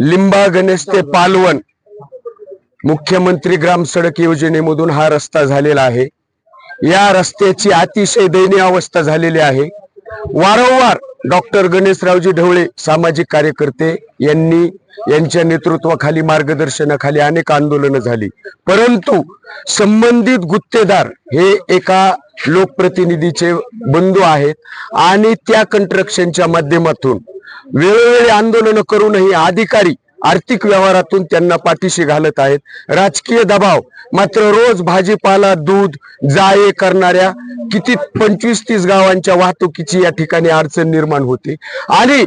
लिंबा गणेश ते पालवण. मुख्यमंत्री ग्राम सडक योजनेमधून हा रस्ता झालेला आहे. या रस्त्याची अतिशय दयनीय अवस्था झालेली आहे. वारंवार डॉक्टर गणेशरावजी ढवळे सामाजिक कार्यकर्ते यांनी यांच्या नेतृत्वाखाली मार्गदर्शनाखाली अनेक आंदोलनं झाली. परंतु संबंधित गुत्तेदार हे एका लोकप्रतिनिधीचे बंधू आहेत आणि त्या कंट्रक्शनच्या माध्यमातून वेळोवेळी आंदोलनं करूनही अधिकारी आर्थिक व्यवहारातून त्यांना पाठीशी घालत आहेत. राजकीय दबाव मात्र रोज भाजीपाला दूध जाळे करणाऱ्या किती पंचवीस तीस गावांच्या वाहतुकीची या ठिकाणी अडचण निर्माण होते. आणि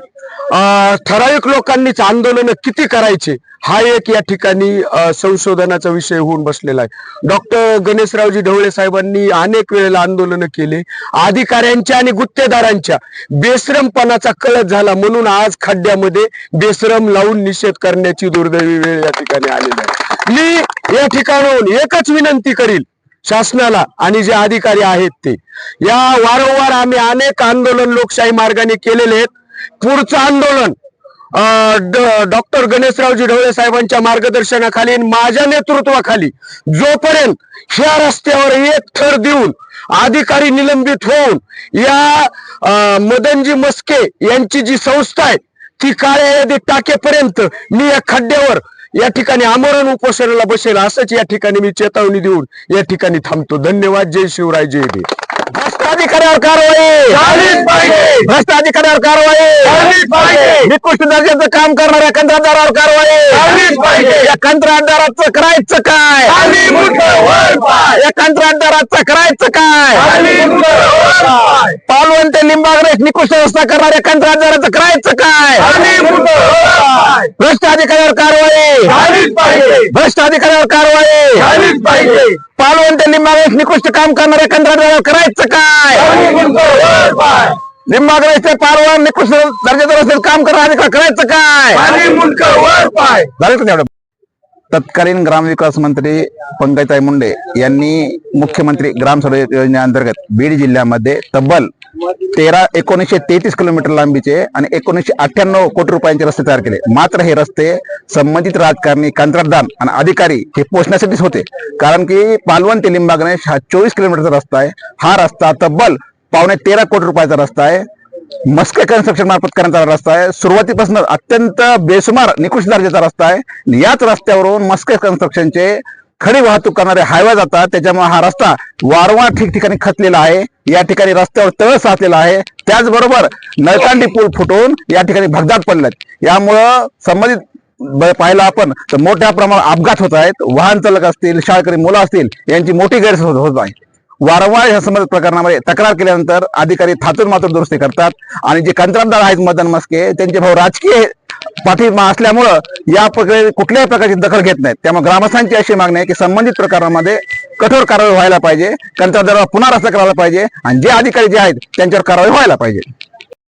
ठराविक लोकांनीच आंदोलन किती करायचे हा एक या ठिकाणी संशोधनाचा विषय होऊन बसलेला आहे. डॉक्टर गणेशरावजी ढवळे साहेबांनी अनेक वेळेला आंदोलन केले. अधिकाऱ्यांच्या आणि गुत्तेदारांच्या बेश्रमपणाचा कळत झाला म्हणून आज खड्ड्यामध्ये बेश्रम लावून निषेध करण्याची दुर्दैवी वेळ या ठिकाणी आलेली आहे. मी या ठिकाणाहून एकच विनंती करील शासनाला आणि जे अधिकारी आहेत ते. या वारंवार आम्ही अनेक आंदोलन लोकशाही मार्गाने केलेले आहेत. पुढचं आंदोलन. डॉक्टर गणेशरावजी ढवळे साहेबांच्या मार्गदर्शनाखाली माझ्या नेतृत्वाखाली जोपर्यंत ह्या रस्त्यावर एक थर देऊन अधिकारी निलंबित होऊन या मदनजी मस्के यांची जी संस्था आहे ती काळ्या यादी टाकेपर्यंत मी या खड्ड्यावर या ठिकाणी आमरण उपोषणाला बसेल असंच या ठिकाणी मी चेतावणी देऊन या ठिकाणी थांबतो. धन्यवाद. जय शिवराय जय देव भ्रष्टाधिकाऱ्यावर कारवाई. भ्रष्टाधिकाऱ्यावर कारवाई. निकृष्ट दर्जाचं काम करणाऱ्या कंत्राटदारावर कारवाई. या कंत्राटदाराचं करायचं काय? या कंत्राटदाराचं करायचं काय? पालवण ते लिंबागरेश निकृष्ट व्यवस्था करणाऱ्या कंत्राटदाराचं करायचं काय? भ्रष्ट अधिकाऱ्यावर भ्रष्ट अधिकाऱ्यावर कारवाई. पालवण ते लिंबागरेश निकृष्ट काम करणाऱ्या कंत्राटदारावर करायचं काय? लिंबागरेश ते पालवण निकृष्ट दर्जाचं रस्त्यात काम करणाऱ्या अधिकारी करायचं काय? झालं तेवढं? तत्कालीन ग्रामविकास मंत्री पंकजताई मुंडे यांनी मुख्यमंत्री ग्राम सडक योजनेअंतर्गत बीड जिल्ह्यामध्ये तब्बल तेरा एकोणीसशे तेहतीस किलोमीटर लांबीचे आणि एकोणीसशे अठ्ठ्याण्णव कोटी रुपयांचे रस्ते तयार केले. मात्र हे रस्ते संबंधित राजकारणी कंत्राटदार आणि अधिकारी हे पोचण्यासाठीच होते. कारण की पालवण ते लिंबा गणेश हा चोवीस किलोमीटरचा रस्ता आहे. हा रस्ता तब्बल पावणे तेरा कोटी रुपयाचा रस्ता आहे. मस्के कन्स्ट्रक्शन मार्फत करण्यात रस्ता आहे. सुरुवातीपासून अत्यंत बेसुमार निकृष्ट दर्जाचा रस्ता आहे. याच रस्त्यावरून मस्के कन्स्ट्रक्शनचे खडी वाहतूक करणारे हायवे जातात. त्याच्यामुळे हा रस्ता वारंवार ठिकठिकाणी खचलेला आहे. या ठिकाणी रस्त्यावर तळ साचलेला आहे. त्याचबरोबर नळकांडी पूल फुटून या ठिकाणी भगदाट पडलेत यामुळं संबंधित पाहिलं आपण तर मोठ्या प्रमाणात अपघात होत आहेत. वाहन चालक असतील शाळकरी मुलं असतील यांची मोठी गैरसोय होत आहे. वारंवार या संबंधित प्रकरणामध्ये तक्रार केल्यानंतर अधिकारी थातून मात्र दुरुस्ती करतात. आणि जे कंत्राटदार आहेत मदन मस्के त्यांचे भाऊ राजकीय पाठिंबा असल्यामुळं या प्रकारे कुठल्याही प्रकारची दखल घेत नाहीत. त्यामुळे ग्रामस्थांची अशी मागणी आहे की संबंधित प्रकरणामध्ये कठोर कारवाई व्हायला पाहिजे. कंत्राटदाराला पुन्हा रस्ता करायला पाहिजे. आणि जे अधिकारी जे आहेत त्यांच्यावर कारवाई व्हायला पाहिजे.